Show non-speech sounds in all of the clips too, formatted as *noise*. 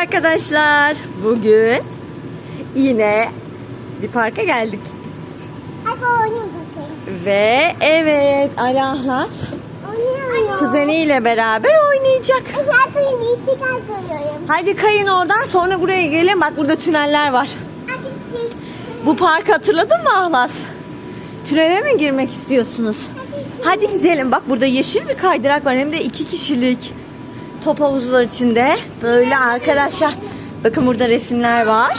arkadaşlar. Bugün yine bir parka geldik. Ve evet Ali Ahlas kuzeniyle beraber oynayacak. Hadi kayın oradan sonra buraya gelin. Bak burada tüneller var. Bu parkı hatırladın mı Ahlas? Tünele mi girmek istiyorsunuz? Hadi gidelim. Bak burada yeşil bir kaydırak var. Hem de iki kişilik. Top havuzu var içinde. Böyle arkadaşlar. Bakın burada resimler var.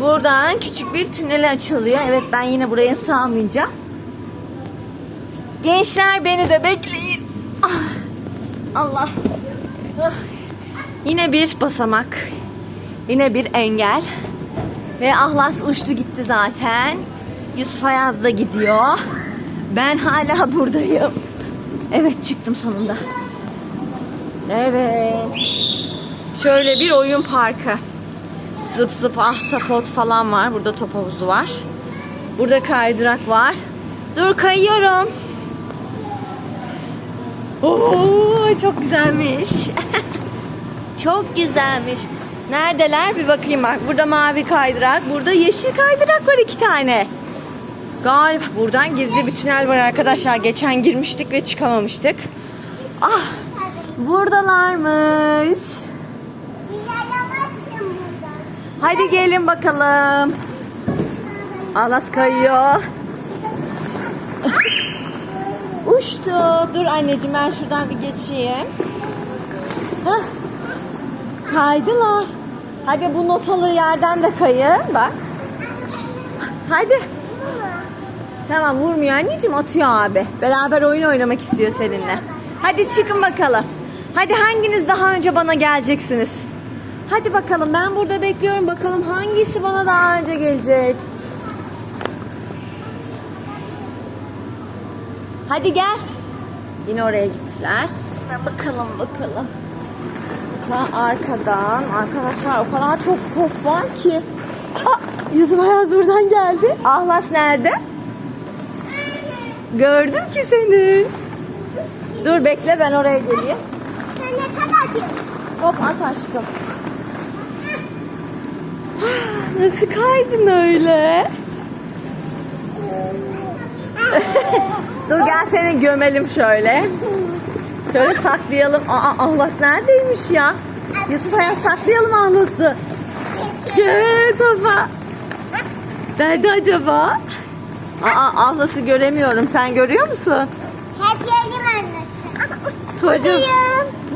Buradan küçük bir tünel açılıyor. Evet ben yine buraya sığamayacağım. Gençler beni de bekleyin. Ah, Allah. Ah. Yine bir basamak. Yine bir engel. Ve Ahlas uçtu gitti zaten. Yusuf Ayaz da gidiyor. Ben hala buradayım. Evet çıktım sonunda. Evet. Şöyle bir oyun parkı. Zıp zıp ahtapot falan var. Burada top havuzu var. Burada kaydırak var. Dur kayıyorum. Oo, çok güzelmiş. *laughs* çok güzelmiş. Neredeler bir bakayım bak. Burada mavi kaydırak. Burada yeşil kaydırak var iki tane. Galiba buradan gizli bir tünel var arkadaşlar. Geçen girmiştik ve çıkamamıştık. Ah buradalarmış. Buradan. Hadi gelin bakalım. Alas kayıyor. Uçtu. Dur anneciğim ben şuradan bir geçeyim. Hah. Kaydılar. Hadi bu notalı yerden de kayın. Bak. Hadi. Tamam vurmuyor anneciğim atıyor abi. Beraber oyun oynamak istiyor seninle. Hadi çıkın bakalım. Hadi hanginiz daha önce bana geleceksiniz? Hadi bakalım ben burada bekliyorum bakalım hangisi bana daha önce gelecek. Hadi gel. Yine oraya gittiler. Bakalım bakalım. Ta arkadan arkadaşlar o kadar çok top var ki. Aa, Yusuf Ayaz buradan geldi. Ahlas nerede? Gördüm ki seni. Dur bekle ben oraya geleyim. Ne kadar diyorsun? Hop at aşkım. Nasıl kaydın öyle? Dur gel seni gömelim şöyle. Şöyle saklayalım. Aa Ahlas neredeymiş ya? Yusuf Ayaz saklayalım Ahlas'ı. Gel topa. Nerede acaba? Aa Ahlas'ı göremiyorum. Sen görüyor musun? Kediyelim annesi. Çocuğum.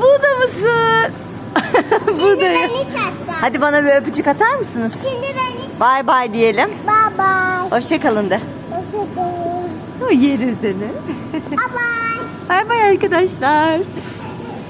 Burada mısın? *laughs* Şimdi Buradayım. beni sattı. Hadi bana bir öpücük atar mısınız? Şimdi beni Bay bay diyelim. Bye bye. Hoşçakalın de. Hoşçakalın. O yeriz seni. Bye bye. Bay bay arkadaşlar.